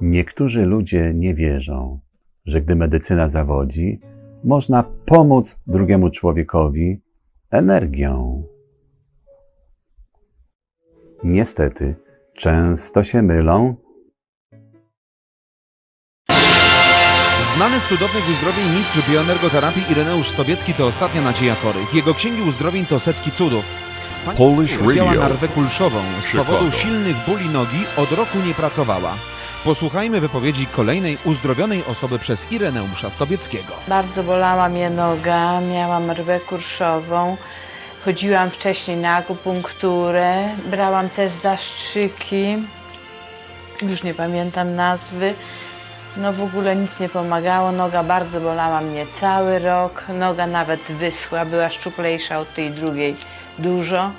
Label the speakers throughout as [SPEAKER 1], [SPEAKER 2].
[SPEAKER 1] Niektórzy ludzie nie wierzą, że gdy medycyna zawodzi, można pomóc drugiemu człowiekowi energią. Niestety, często się mylą
[SPEAKER 2] Znany z cudownych uzdrowień mistrz bioenergoterapii Ireneusz Stobiecki to ostatnia nadzieja chorych. Jego księgi uzdrowień to setki cudów. Pani
[SPEAKER 3] Polish Radio.
[SPEAKER 2] na rwę kulszową. Z powodu silnych bóli nogi od roku nie pracowała. Posłuchajmy wypowiedzi kolejnej uzdrowionej osoby przez Ireneusza Stobieckiego.
[SPEAKER 4] Bardzo bolała mnie noga, miałam rwę kurszową. Chodziłam wcześniej na akupunkturę, brałam też zastrzyki, już nie pamiętam nazwy. No w ogóle nic nie pomagało, noga bardzo bolała mnie cały rok, noga nawet wyschła, była szczuplejsza od tej drugiej dużo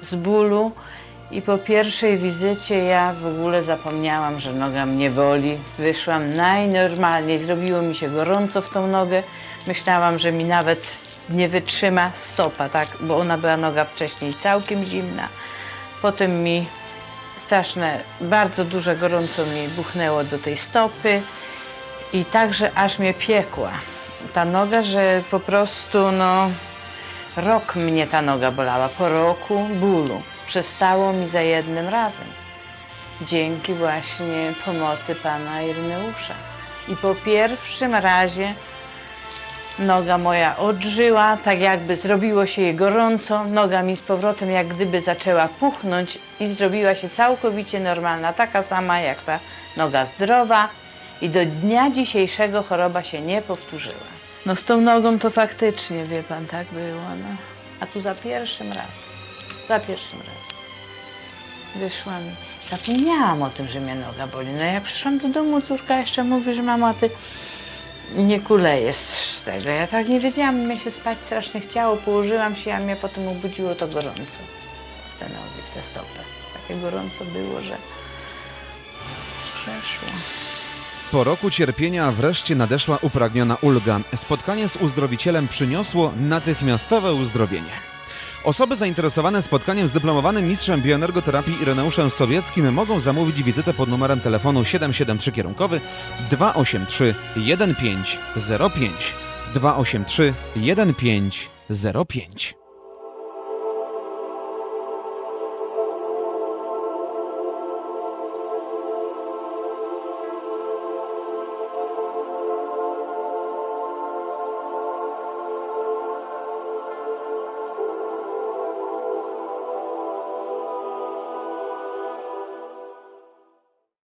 [SPEAKER 4] z bólu. I po pierwszej wizycie ja w ogóle zapomniałam, że noga mnie boli. Wyszłam najnormalniej, zrobiło mi się gorąco w tą nogę. Myślałam, że mi nawet nie wytrzyma stopa, tak, bo ona była noga wcześniej całkiem zimna. Potem mi straszne, bardzo duże gorąco mi buchnęło do tej stopy i także aż mnie piekła. Ta noga, że po prostu no, Rok mnie ta noga bolała, po roku bólu. Przestało mi za jednym razem. Dzięki właśnie pomocy pana Ireneusza. I po pierwszym razie noga moja odżyła, tak jakby zrobiło się jej gorąco. Noga mi z powrotem jak gdyby zaczęła puchnąć i zrobiła się całkowicie normalna, taka sama jak ta noga zdrowa. I do dnia dzisiejszego choroba się nie powtórzyła. No z tą nogą to faktycznie, wie pan, tak było. No. A tu za pierwszym razem, za pierwszym razem wyszła mi. Zapomniałam o tym, że mnie noga boli. No jak przyszłam do domu, córka jeszcze mówi, że mama, ty nie kulejesz z tego. Ja tak nie wiedziałam, mnie się spać strasznie chciało, położyłam się, a mnie potem obudziło to gorąco w te nogi, w tę stopę. Takie gorąco było, że przeszło.
[SPEAKER 2] Po roku cierpienia wreszcie nadeszła upragniona ulga. Spotkanie z uzdrowicielem przyniosło natychmiastowe uzdrowienie. Osoby zainteresowane spotkaniem z dyplomowanym mistrzem bioenergoterapii Ireneuszem Stobieckim mogą zamówić wizytę pod numerem telefonu 773 kierunkowy 283 1505 283 1505